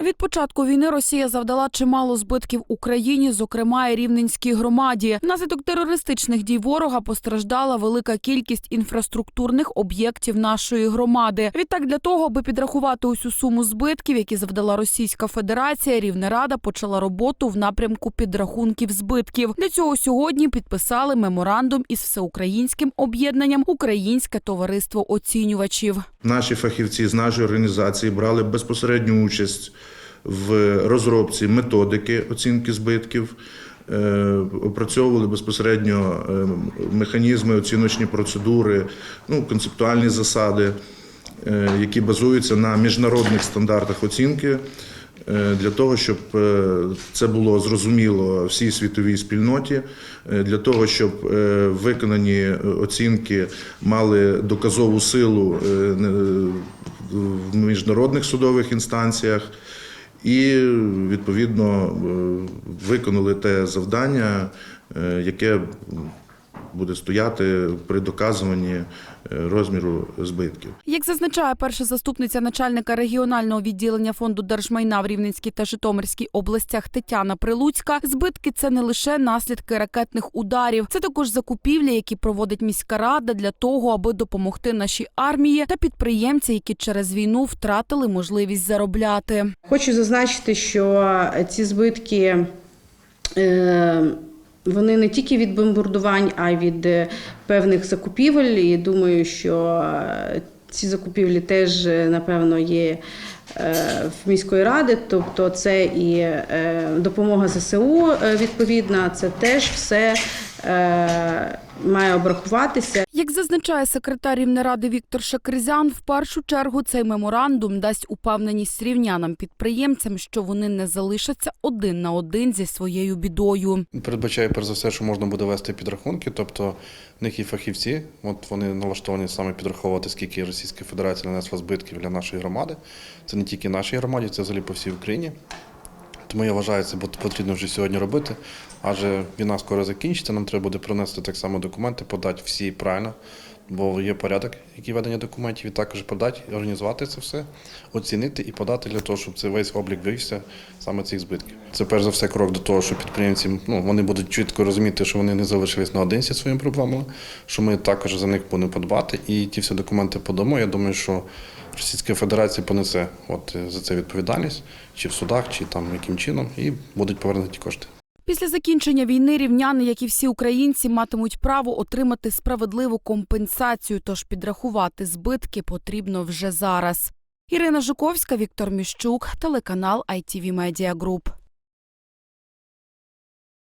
Від початку війни Росія завдала чимало збитків Україні, зокрема і Рівненській громаді. Внаслідок терористичних дій ворога постраждала велика кількість інфраструктурних об'єктів нашої громади. Відтак, для того, аби підрахувати усю суму збитків, які завдала Російська Федерація, Рівнерада почала роботу в напрямку підрахунків збитків. Для цього сьогодні підписали меморандум із всеукраїнським об'єднанням Українське товариство оцінювачів. Наші фахівці з нашої організації брали безпосередню участь в розробці методики оцінки збитків, е, опрацьовували безпосередньо е, механізми, оціночні процедури, ну, концептуальні засади, е, які базуються на міжнародних стандартах оцінки. Для того щоб це було зрозуміло всій світовій спільноті, для того, щоб виконані оцінки мали доказову силу в міжнародних судових інстанціях, і відповідно е, виконали те завдання, е, яке буде стояти при доказуванні е, розміру збитків. Як зазначає перша заступниця начальника регіонального відділення фонду держмайна в Рівненській та Житомирській областях Тетяна Прилуцька, збитки це не лише наслідки ракетних ударів, це також закупівлі, які проводить міська рада для того, аби допомогти нашій армії та підприємці, які через війну втратили можливість заробляти. Хочу зазначити, що ці збитки е, вони не тільки від бомбардувань, а й від е, певних закупівель. І думаю, що е, ці закупівлі теж, е, напевно, є в міської ради. Тобто, це і допомога ЗСУ відповідна, це теж все має обрахуватися. Як зазначає секретар Рівнеради Віктор Шакризян, в першу чергу цей меморандум дасть упевненість рівнянам підприємцям, що вони не залишаться один на один зі своєю бідою. Передбачає перш за все, що можна буде вести підрахунки, тобто в них є фахівці, от вони налаштовані саме підраховувати, скільки Російська Федерація нанесла збитків для нашої громади. Це не тільки нашій громаді, це взагалі по всій Україні. Тому я вважаю, це потрібно вже сьогодні робити, адже війна скоро закінчиться, нам треба буде принести так само документи, подати всі правильно, бо є порядок, який ведення документів, і також подати, організувати це все, оцінити і подати для того, щоб цей весь облік вивівся саме цих збитків. Це перш за все крок до того, що підприємці ну, вони будуть чітко розуміти, що вони не залишились наодинці зі своїми проблемами, що ми також за них будемо подбати. І ті всі документи подамо. Я думаю, що Російська Федерація понесе от е, за це відповідальність, чи в судах, чи там яким чином, і будуть повернуті кошти. Після закінчення війни рівняни, як і всі українці, матимуть право отримати справедливу компенсацію, тож підрахувати збитки потрібно вже зараз. Ірина Жуковська, Віктор Міщук, телеканал ITV Media Group.